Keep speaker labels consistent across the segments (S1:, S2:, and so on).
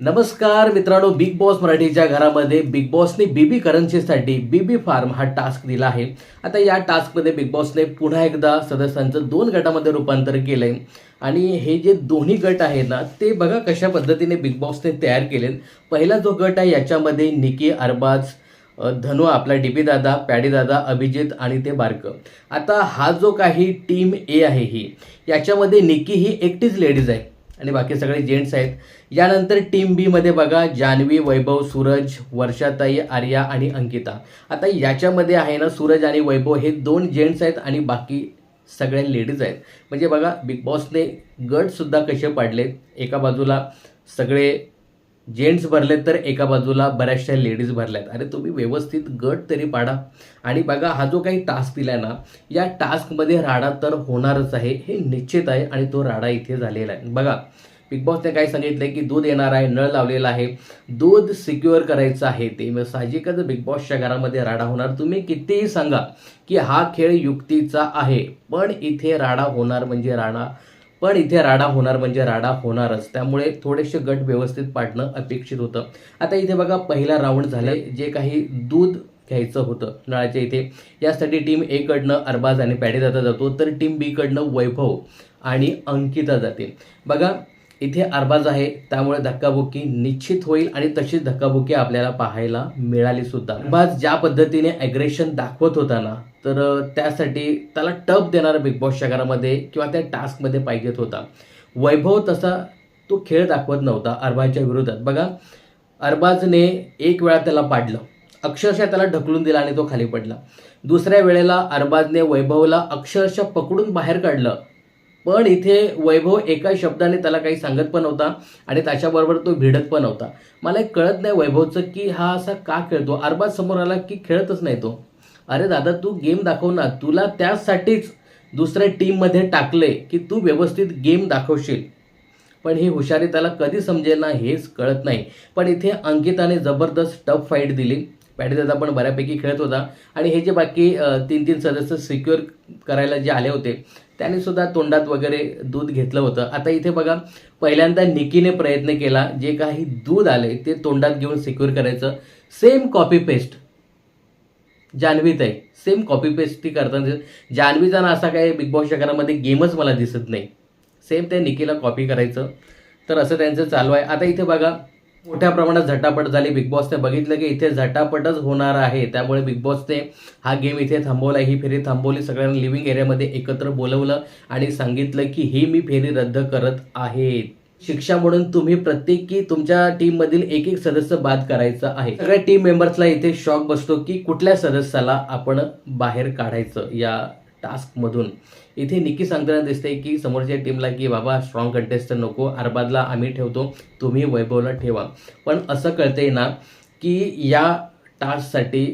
S1: नमस्कार मित्रांनो big boss मराठीच्या घरामध्ये बिग बॉसने बीबी करन्सीसाठी बीबी फार्म हा टास्क दिला आहे. आता या टास्कमध्ये बिग बॉसने पुन्हा एकदा सदस्यांचं दोन गटामध्ये रूपांतर केलंय. आणि हे जे दोन्ही गट आहेत ना ते बघा कशा पद्धतीने बिग बॉसने तयार केलेत. पहिला जो गट आहे याच्यामध्ये निकी अरबाज धनु आपला डीपी दादा पॅडी दादा अभिजित आणि ते बारकं. आता हा जो काही टीम ए आहे ही याच्यामध्ये निकी ही एकटीच लेडीज आहे. आणि बाकी सगळे जेंट्स आहेत. यानंतर टीम बीमध्ये बघा जान्हवी वैभव सूरज वर्षाताई आर्या आणि अंकिता. आता याच्यामध्ये आहे ना सूरज आणि वैभव हे दोन जेंट्स आहेत आणि बाकी सगळ्या लेडीज आहेत. म्हणजे बघा बिग बॉसने गटसुद्धा कसे पाडलेत? एका बाजूला सगळे जेंट्स भरलेत तर एका बाजूला बऱ्याचशा लेडीज भरल्यात अरे तुम्ही व्यवस्थित गट तरी पाडा. आणि बघा हा जो काही टास्क दिलाय ना या टास्कमध्ये राडा तर होणारच आहे. हे निश्चित आहे आणि तो राडा इथे झालेला आहे. बघा बिग बॉसने काय सांगितलंय की दूध येणार आहे नळ लावलेला आहे. दूध सिक्युअर करायचं आहे. ते मग साहजिकच बिग बॉसच्या घरामध्ये राडा होणार. तुम्ही कितीही सांगा की हा खेळ युक्तीचा आहे. पण इथे राडा होणार म्हणजे राडा पण इथे राडा होणार म्हणजे राडा होणारच. त्यामुळे थोडेसे गट व्यवस्थित पाडणं अपेक्षित होतं. आता इथे बघा पहिला राऊंड झालाय. जे काही दूध घ्यायचं होतं नळाच्या इथे यासाठी टीम ए कडनं अरबाज आणि पॅडी जातो. तर टीम बी कडनं वैभव आणि अंकिता जाते बघा इथे अरबाज आहे. त्यामुळे धक्काबुक्की निश्चित होईल आणि तशीच धक्काबुक्की आपल्याला पाहायला मिळाली सुद्धा. अरबाज ज्या पद्धतीने अग्रेशन दाखवत होता ना तर त्यासाठी त्याला टप देणारा बिग बॉसच्या घरामध्ये किंवा त्या टास्कमध्ये पाहिजेत होता. वैभव तसा तो खेळ दाखवत नव्हता अरबाजच्या विरोधात. बघा अरबाजने एक वेळा त्याला पाडलं. अक्षरशः त्याला ढकलून दिला आणि तो खाली पडला. दुसऱ्या वेळेला अरबाजने वैभवला अक्षरशः पकडून बाहेर काढलं. पण इथे वैभव एका शब्दाने त्याला काही सांगत पण नव्हता आणि त्याच्याबरोबर तो भिडत पण नव्हता मला एक कळत नाही वैभवचं की हा असा का खेळतो? अरबाज समोर आला की खेळतच नाही तो. अरे दादा तू गेम दाखव ना. तुला त्यासाठीच दुसऱ्या टीममध्ये टाकले की तू व्यवस्थित गेम दाखवशील. पण ही हुशारी त्याला कधी समजेल ना हेच कळत नाही. पण इथे अंकिताने जबरदस्त टफ फाईट दिली. दादा पण बऱ्यापैकी खेळत होता. आणि हे जे बाकी तीन तीन सदस्य सिक्युअर करायला जे आले होते त्याने सुद्धा तोंडात वगैरे दूध घेतलं होतं. आता इथे बघा पहिल्यांदा निकीने प्रयत्न केला जे काही दूध आले ते तोंडात घेऊन सिक्युअर करायचं. सेम कॉपी पेस्ट जान्हवीत आहे सेम कॉपी पेस्ट ती करताना दिसत. जान्हवीचा ना असा काही बिग बॉसच्या घरामध्ये गेमच मला दिसत नाही. सेम ते निकीला कॉपी करायचं. तर असं त्यांचं चालू आहे. आता इथे बघा मोठ्या प्रमाणात झटापट झाली. बिग बॉसने बघितलं की इथे झटापटच होणार आहे. त्यामुळे बिग बॉसने हा गेम इथे थांबवला. ही फेरी थांबवली. सगळ्यांना लिव्हिंग एरियामध्ये एकत्र बोलवलं आणि सांगितलं की ही मी फेरी रद्द करत आहे. शिक्षा म्हणून तुम्ही प्रत्येकी तुमच्या टीम मधील एक एक सदस्य बाद करायचं आहे. सगळ्या टीम मेंबर्सला इथे शॉक बसतो की कुठल्या सदस्याला आपण बाहेर काढायचं या टास्क मधून. इथे निकी सांगताना दिसते की समोरच्या टीमला की बाबा स्ट्रॉंग कंटेस्टंट नको अरबादला आम्ही ठेवतो तुम्ही वैभवला ठेवा. पण असं कळतंय ना की या टास्कसाठी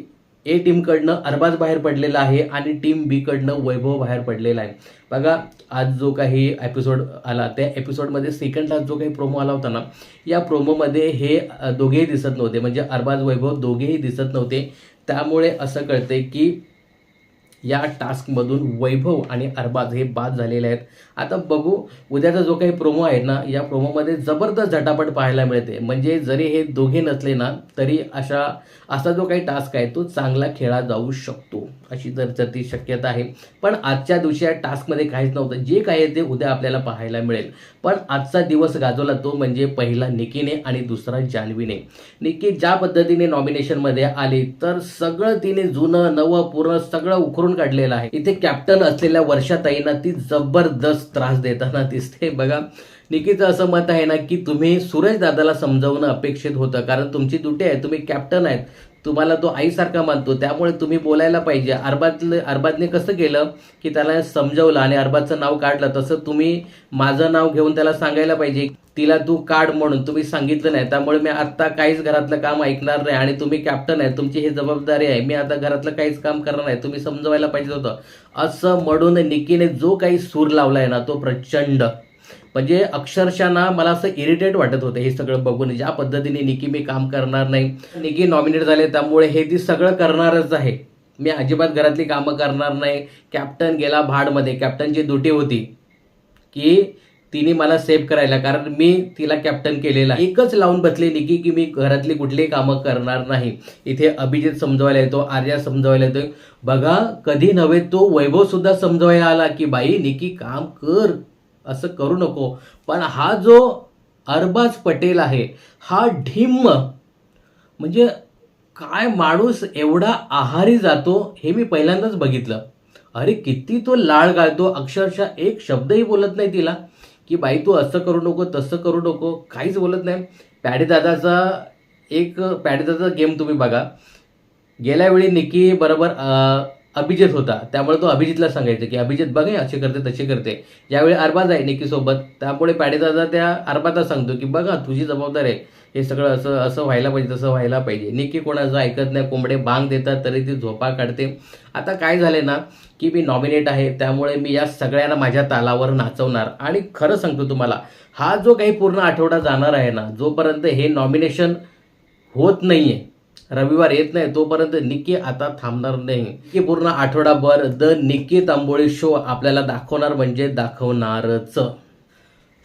S1: ए टीमकडनं अरबाज बाहेर पडलेला आहे आणि टीम बीकडनं वैभव बाहेर पडलेला आहे. बघा आज जो काही एपिसोड आला त्या एपिसोडमध्ये सेकंड लास्ट जो काही प्रोमो आला होता ना या प्रोमोमध्ये हे दोघेही दिसत नव्हते. म्हणजे अरबाज वैभव दोघेही दिसत नव्हते. त्यामुळे असं कळतंय की या टास्कमधून वैभव आणि अरबाज हे बाद झालेले आहेत. आता बघू उद्याचा जो काही प्रोमो आहे ना या प्रोमोमध्ये जबरदस्त झटापट पाहायला मिळते. म्हणजे जरी हे दोघे नसले ना तरी अशा असा जो काही टास्क आहे तो चांगला खेळला जाऊ शकतो अशी तर जर ती शक्यता आहे. पण आजच्या दिवशी या टास्कमध्ये काहीच नव्हतं. जे काही आहे ते उद्या आपल्याला पाहायला मिळेल. पण आजचा दिवस गाजवला तो म्हणजे पहिला निकीने आणि दुसरा जान्हवीने. निकी ज्या पद्धतीने नॉमिनेशनमध्ये आली तर सगळं तिने जुनं नवं पूर्ण सगळं काढून काढलेला आहे. इथे कॅप्टन असलेल्या वर्षाताईंना ती जबरदस्त त्रास देताना दिसते. बघा निकीचं असं मत आहे ना की तुम्ही सुरेश दादाला समजावणं अपेक्षित होतं. कारण तुमची दुटी आहे तुम्ही कॅप्टन आहेत. तुम्हाला तो आईसारखा मानतो. त्यामुळे तुम्ही बोलायला पाहिजे. अरबादले अरबादने कसं केलं की त्याला समजवलं आणि अरबादचं नाव काढलं. तसं तुम्ही माझं नाव घेऊन त्याला सांगायला पाहिजे. तिला तू काढ म्हणून. तुम्ही सांगितलं नाही. त्यामुळे मी आत्ता काहीच घरातलं काम ऐकणार नाही आणि तुम्ही कॅप्टन आहे. तुमची ही जबाबदारी आहे. मी आता घरातलं काहीच काम करणार नाही. तुम्ही समजवायला पाहिजे होतं. असं म्हणून निकीने जो काही सूर लावलाय ना तो प्रचंड. म्हणजे अक्षरशः ना मला असं इरिटेट वाटत होतं हे सगळं बघून. ज्या पद्धतीने निकी मी काम करणार नाही निकी नॉमिनेट झाले त्यामुळे हे ती सगळं करणारच आहे. मी अजिबात घरातली कामं करणार नाही. कॅप्टन गेला भाडमध्ये. कॅप्टनची दुटी होती की तिने मला सेव्ह करायला. कारण मी तिला कॅप्टन केलेला. एकच लावून बसली निकी की मी घरातली कुठलीही कामं करणार नाही. इथे अभिजित समजवायला येतो आर्या समजवायला येतो बघा कधी नव्हे तो वैभव सुद्धा समजवायला आला की बाई निकी काम कर. असं करू नको. पण हा जो अरबाज पटेल आहे हा ढिम्म. म्हणजे काय माणूस एवढा आहारी जातो हे मी पहिल्यांदाच बघितलं. अरे किती तो लाळ गाळतो. अक्षरशः एक शब्दही बोलत नाही तिला की बाई तू असं करू नको तसं करू नको. काहीच बोलत नाही. पॅडीदादाचा एक पॅडीदादाचा गेम तुम्ही बघा. गेल्या वेळी निकी बरोबर अभिजित होता. त्यामुळे तो अभिजितला सांगायचं की अभिजित बघ हे असे करते तसे करते. यावेळी अरबाज आहे निकीसोबत. त्यामुळे पॅडीदादा त्या अरबाजला सांगतो की बघा तुझी जबाबदार आहे. हे सगळं असं असं व्हायला पाहिजे तसं व्हायला पाहिजे. निकी कोणाचं ऐकत नाही कोंबडे बांग देतात तरी ती झोपा काढते. आता काय झाले ना की मी नॉमिनेट आहे त्यामुळे मी या सगळ्यांना माझ्या तालावर नाचवणार. आणि खरं सांगतो तुम्हाला हा जो काही पूर्ण आठवडा जाणार आहे ना जोपर्यंत हे नॉमिनेशन होत नाही आहे रविवार येत नाही तोपर्यंत निक्की आता थांबणार नाही. की पूर्ण आठवडाभर द निक्की तांबोळी शो आपल्याला दाखवणार म्हणजे दाखवणारच.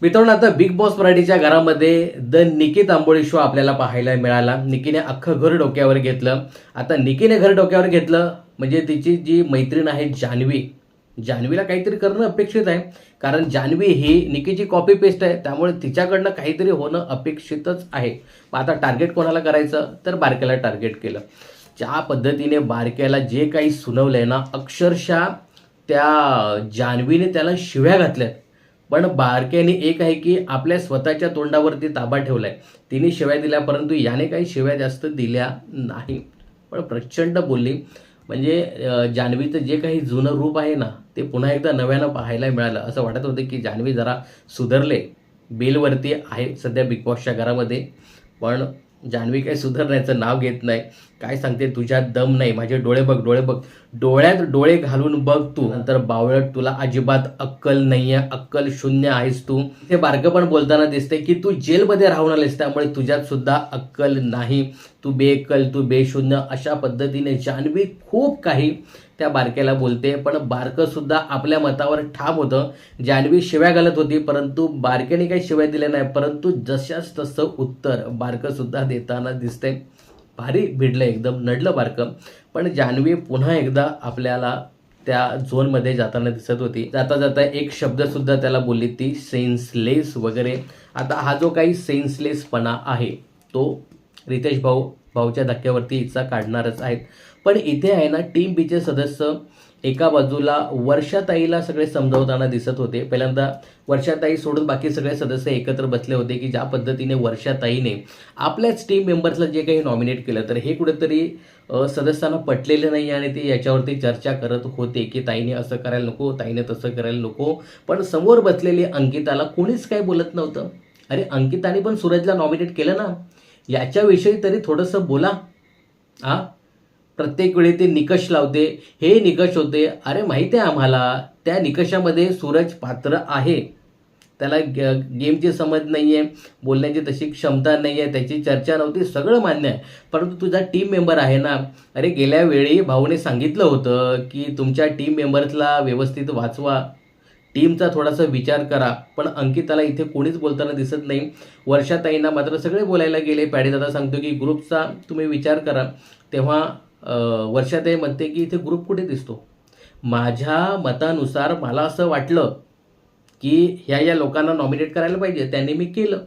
S1: मित्रांनो आता बिग बॉस मराठीच्या घरामध्ये द निकी तांबोळी शो आपल्याला पाहायला मिळाला. निकीने अख्खं घर डोक्यावर घेतलं. आता निकीने घर डोक्यावर घेतलं म्हणजे तिची जी मैत्रीण आहे जान्हवी जान्हवीला काहीतरी करणं अपेक्षित आहे. कारण जान्हवी ही निकीची कॉपी पेस्ट आहे. त्यामुळे तिच्याकडनं काहीतरी होणं अपेक्षितच आहे. मग आता टार्गेट कोणाला करायचं? तर बारक्याला टार्गेट केलं. ज्या पद्धतीने बारक्याला जे काही सुनवलंय ना अक्षरशः त्या जान्हवीने त्याला शिव्या घातल्यात. पण बारक्याने एक आहे की आपल्या स्वतःच्या तोंडावरती ताबा ठेवलाय. तिने शिव्या दिल्या परंतु याने काही शिव्या जास्त दिल्या नाही. पण प्रचंड बोलली. म्हणजे जान्हवीचं जे काही जुनं रूप आहे ना ते पुन्हा एकदा नव्यानं पाहायला मिळालं. असं वाटत होतं की जान्हवी जरा सुधारले. बेलवरती आहे सध्या बिग बॉसच्या घरामध्ये. पण जान्हवी काही सुधारण्याचं नाव घेत नाही. काय सांगते? तुझ्यात दम नाही. माझे डोळे बघ डोळे बघ. डोळ्यात डोळे घालून बघ तू. नंतर बावळट तुला अजिबात अक्कल नाहीये. अक्कल शून्य आहेस तू. ते बारकं पण बोलताना दिसते की तू जेलमध्ये राहून आलेस. त्यामुळे तुझ्यात सुद्धा अक्कल नाही. तू बेअक्कल तू बेशून्य अशा पद्धतीने जान्हवी खूप काही त्या बारक्याला बोलते. पण बारकं सुद्धा आपल्या मतावर ठाम होतं. जान्हवी शिव्या घालत होती परंतु बारक्याने काही शिव्या दिल्या नाही परंतु जशाच तसं उत्तर बारकं सुद्धा देताना दिसते भारी भिडलं एकदम नडलं बारकं. पण जान्हवी पुन्हा एकदा आपल्याला त्या झोनमध्ये जाताना दिसत होती. जाता जाता एक शब्दसुद्धा त्याला बोलली ती सेन्सलेस वगैरे. आता हा जो काही सेन्सलेसपणा आहे तो रितेश भाऊ भाऊच्या धक्क्यावरती हिचा काढणारच आहेत. पण इथे आहे ना टीम बीचे सदस्य एका बाजूला वर्षाताईला सगळे समजावताना दिसत होते. पहिल्यांदा वर्षाताई सोडून बाकी सगळे सदस्य एकत्र बसले होते की ज्या पद्धतीने वर्षाताईने आपल्याच टीम मेंबर्सला जे काही नॉमिनेट केलं तर हे कुठेतरी सदस्यांना पटलेलं नाही आणि ते याच्यावरती चर्चा करत होते की ताईने असं करायला नको ताईने तसं करायला नको. पण समोर बसलेली अंकिताला कोणीच काही बोलत नव्हतं. अरे अंकिताने पण सूरजला नॉमिनेट केलं ना? याच्याविषयी तरी थोडंसं बोला. आ? प्रत्येक वेळी ते निकष लावते. हे निकष होते अरे माहिती आहे आम्हाला त्या निकषामध्ये सूरज पात्र आहे. त्याला ग गेमची समज नाही आहे बोलण्याची तशी क्षमता नाही आहे त्याची चर्चा नव्हती सगळं मान्य आहे. परंतु तुझा टीम मेंबर आहे ना अरे गेल्या वेळी भाऊने सांगितलं होतं की तुमच्या टीम मेंबर्सला व्यवस्थित वाचवा. टीमचा थोडासा विचार करा पण अंकिताला इथे कोणीच बोलताना दिसत नाही. वर्षाताईंना मात्र सगळे बोलायला गेले. पॅडीदादा सांगतो की ग्रुपचा तुम्ही विचार करा. तेव्हा अं, वर्षाताई म्हणते की इथे ग्रुप कुठे दिसतो? माझ्या मतानुसार मला असं वाटलं की ह्या या लोकांना नॉमिनेट करायला पाहिजे त्यांनी मी केलं.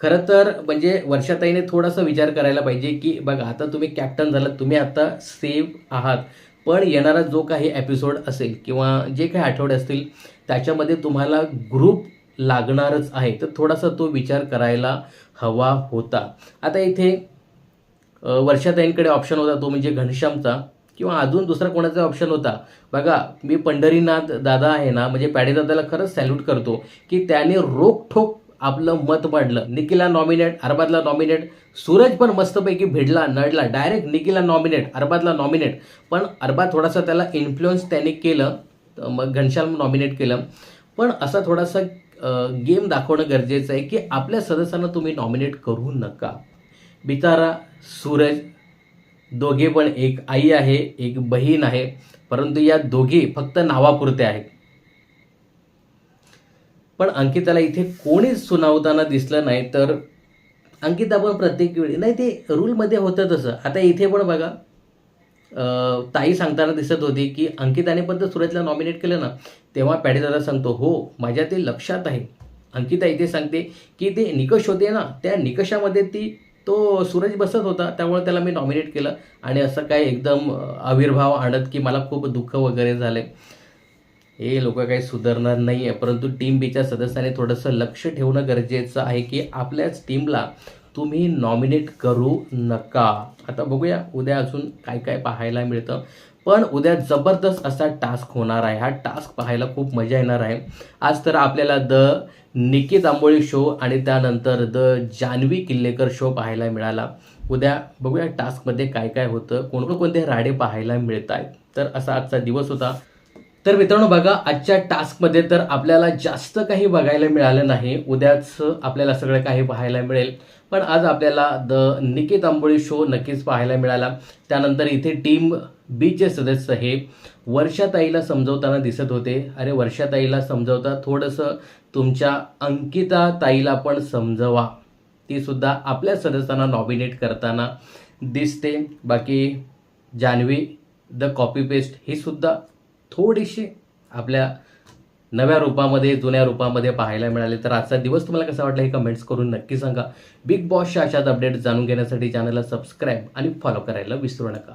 S1: खरं तर म्हणजे वर्षाताईने थोडासा विचार करायला पाहिजे की बघा आता तुम्ही कॅप्टन झालात तुम्ही आता सेव्ह आहात. पण येणारा जो काही एपिसोड असेल किंवा जे काही आठवडे असतील त्याच्यामध्ये तुम्हाला ग्रुप लागणारच आहे. तर थोडासा तो विचार करायला हवा होता. आता इथे वर्षाताईंकडे ऑप्शन होता तो म्हणजे घनश्यामचा. किंवा अजून दुसरा कोणाचा ऑप्शन होता? बघा मी पंढरीनाथ दादा आहे ना म्हणजे पॅडेदादाला खरंच सॅल्यूट करतो की त्याने रोखठोक आपलं मत मांडलं. निकिला नॉमिनेट अरबादला नॉमिनेट सूरज पण मस्तपैकी भिडला नडला. डायरेक्ट निकिला नॉमिनेट अरबादला नॉमिनेट पण अरबाद थोडासा त्याला इन्फ्लुअन्स त्याने केलं मग घनश्याम नॉमिनेट केलं. पण असा थोडासा गेम दाखवणं गरजेचं आहे की आपल्या सदस्यांना तुम्ही नॉमिनेट करू नका. बिचारा सूरज दोघे पण एक आई आहे एक बहीण आहे परंतु या दोघे फक्त नावापुरते आहेत. पण अंकिताला इथे कोणीच सुनावताना दिसलं नाही तर अंकिता पण प्रत्येक वेळी नाही ते रूलमध्ये होतं तसं. आता इथे पण बघा ताई सांगताना दिसत होती की अंकिताने पण तर सुरजला नॉमिनेट केलं ना तेव्हा पॅडेदादा सांगतो हो माझ्या ते लक्षात आहे. अंकिता इथे सांगते की ते निकष होते ना त्या निकषामध्ये ती तो सूरज बसत होता त्यामुळे त्याला मी नॉमिनेट केलं. आणि असं काय एकदम आविर्भाव आणत की मला खूप दुःख वगैरे झाले. हे लोक काही सुधारणार नाही आहे परंतु टीम बीच्या सदस्याने थोडंसं लक्ष ठेवणं गरजेचं आहे की आपल्याच टीमला तुम्ही नॉमिनेट करू नका. आता बघूया उद्या अजून काय काय पाहायला मिळतं. पण उद्या जबरदस्त असा टास्क होणार आहे. हा टास्क पाहायला खूप मजा येणार आहे. आज तर आपल्याला द निकित जांभोळी शो आणि त्यानंतर द जान्हवी किल्लेकर शो पाहायला मिळाला. उद्या बघूया टास्कमध्ये काय काय होतं. कोणकोणते राडे पाहायला मिळत आहेत तर असा आजचा दिवस होता. तर मित्रांनो बघा आजच्या टास्कमध्ये तर आपल्याला जास्त काही बघायला मिळालं नाही. उद्याच आपल्याला सगळं काही पाहायला मिळेल. पण आज आपल्याला द निकेत आंबोळी शो नक्कीच पाहायला मिळाला. त्यानंतर इथे टीम बीचे सदस्य हे वर्षाताईला समजवताना दिसत होते. अरे वर्षाताईला समजवता थोडंसं तुमच्या अंकिता ताईला पण समजवा. ती सुद्धा आपल्या सदस्यांना नॉमिनेट करताना दिसते. बाकी जान्हवी द कॉपी पेस्ट ही सुद्धा थोडीशी आपल्या नव्या रूपामध्ये जुन्या रूपामध्ये पाहायला मिळाले. तर आजचा दिवस तुम्हाला कसा वाटला हे कमेंट्स करून नक्की सांगा. बिग बॉसच्या अशाच अपडेट जाणून घेण्यासाठी चॅनलला सबस्क्राईब आणि फॉलो करायला विसरू नका.